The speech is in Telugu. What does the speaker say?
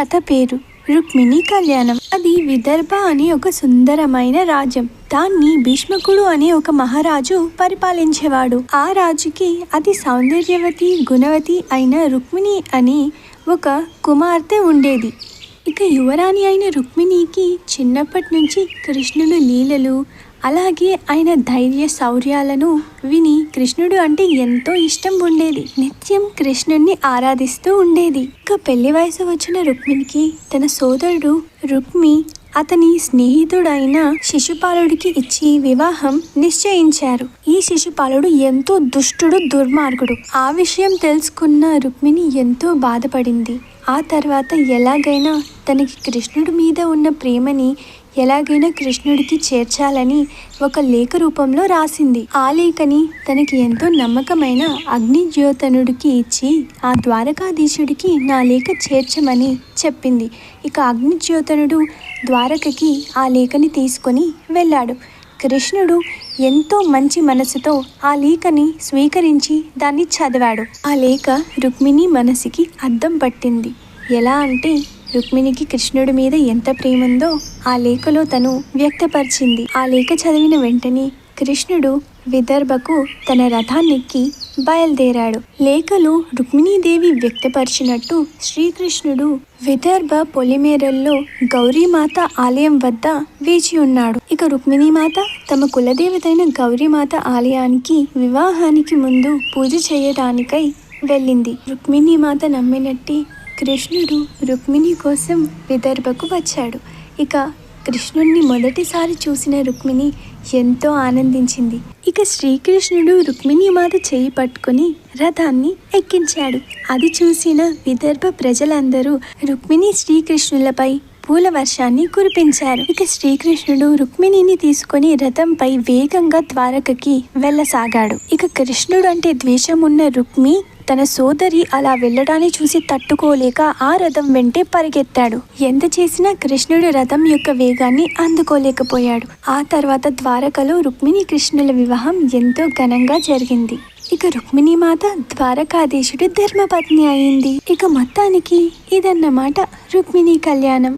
కథ పేరు రుక్మిణి కళ్యాణం. అది విదర్భ అనే ఒక సుందరమైన రాజ్యం. దాన్ని భీష్మకుడు అనే ఒక మహారాజు పరిపాలించేవాడు. ఆ రాజుకి అతి సౌందర్యవతి గుణవతి అయిన రుక్మిణి అని ఒక కుమార్తె ఉండేది. ఇక యువరాణి అయిన రుక్మిణికి చిన్నప్పటి నుంచి కృష్ణుడు లీలలు అలాగే ఆయన ధైర్య శౌర్యాలను విని కృష్ణుడు అంటే ఎంతో ఇష్టం ఉండేది. నిత్యం కృష్ణుణ్ణి ఆరాధిస్తూ ఉండేది. ఇక పెళ్ళి వయసు వచ్చిన రుక్మిణికి తన సోదరుడు రుక్మి అతని స్నేహితుడైన శిశుపాలుడికి ఇచ్చి వివాహం నిశ్చయించారు. ఈ శిశుపాలుడు ఎంతో దుష్టుడు దుర్మార్గుడు. ఆ విషయం తెలుసుకున్న రుక్మిణి ఎంతో బాధపడింది. ఆ తర్వాత ఎలాగైనా తనకి కృష్ణుడి మీద ఉన్న ప్రేమని ఎలాగైనా కృష్ణుడికి చేర్చాలని ఒక లేఖ రూపంలో రాసింది. ఆ లేఖని తనకి ఎంతో నమ్మకమైన అగ్నిజ్యోతనుడికి ఇచ్చి ఆ ద్వారకాధీశుడికి నా లేఖ చేర్చమని చెప్పింది. ఇక అగ్నిజ్యోతనుడు ద్వారకకి ఆ లేఖని తీసుకొని వెళ్ళాడు. కృష్ణుడు ఎంతో మంచి మనసుతో ఆ లేఖని స్వీకరించి దాన్ని చదివాడు. ఆ లేఖ రుక్మిణి మనసుకి అద్దం పట్టింది. ఎలా అంటే రుక్మిణికి కృష్ణుడి మీద ఎంత ప్రేమ ఉందో ఆ లేఖలో తను వ్యక్తపరిచింది. ఆ లేఖ చదివిన వెంటనే కృష్ణుడు విదర్భకు తన రథాన్నెక్కి బయలుదేరాడు. లేఖలో రుక్మిణీదేవి వ్యక్తపరిచినట్టు శ్రీకృష్ణుడు విదర్భ పొలిమేరల్లో గౌరీమాత ఆలయం వద్ద వేచి ఉన్నాడు. ఇక రుక్మిణీమాత తమ కులదేవతైన గౌరీమాత ఆలయానికి వివాహానికి ముందు పూజ చేయడానికై వెళ్ళింది. రుక్మిణీమాత నమ్మినట్టి కృష్ణుడు రుక్మిణి కోసం విదర్భకు వచ్చాడు. ఇక కృష్ణుణ్ణి మొదటిసారి చూసిన రుక్మిణి ఎంతో ఆనందించింది. ఇక శ్రీకృష్ణుడు రుక్మిణి మాత చేయి పట్టుకుని రథాన్ని ఎక్కించాడు. అది చూసిన విదర్భ ప్రజలందరూ రుక్మిణి శ్రీకృష్ణులపై పూల వర్షాన్ని కురిపించారు. ఇక శ్రీకృష్ణుడు రుక్మిణిని తీసుకుని రథంపై వేగంగా ద్వారకకి వెళ్ళసాగాడు. ఇక కృష్ణుడు అంటే ద్వేషం ఉన్న రుక్మి తన సోదరి అలా వెళ్ళడాన్ని చూసి తట్టుకోలేక ఆ రథం వెంటే పరిగెత్తాడు. ఎంత చేసినా కృష్ణుడు రథం యొక్క వేగాన్ని అందుకోలేకపోయాడు. ఆ తర్వాత ద్వారకలో రుక్మిణి కృష్ణుల వివాహం ఎంతో ఘనంగా జరిగింది. ఇక రుక్మిణి మాత ద్వారకాధీశుడు ధర్మపత్ని అయింది. ఇక మొత్తానికి ఇదన్నమాట రుక్మిణి కళ్యాణం.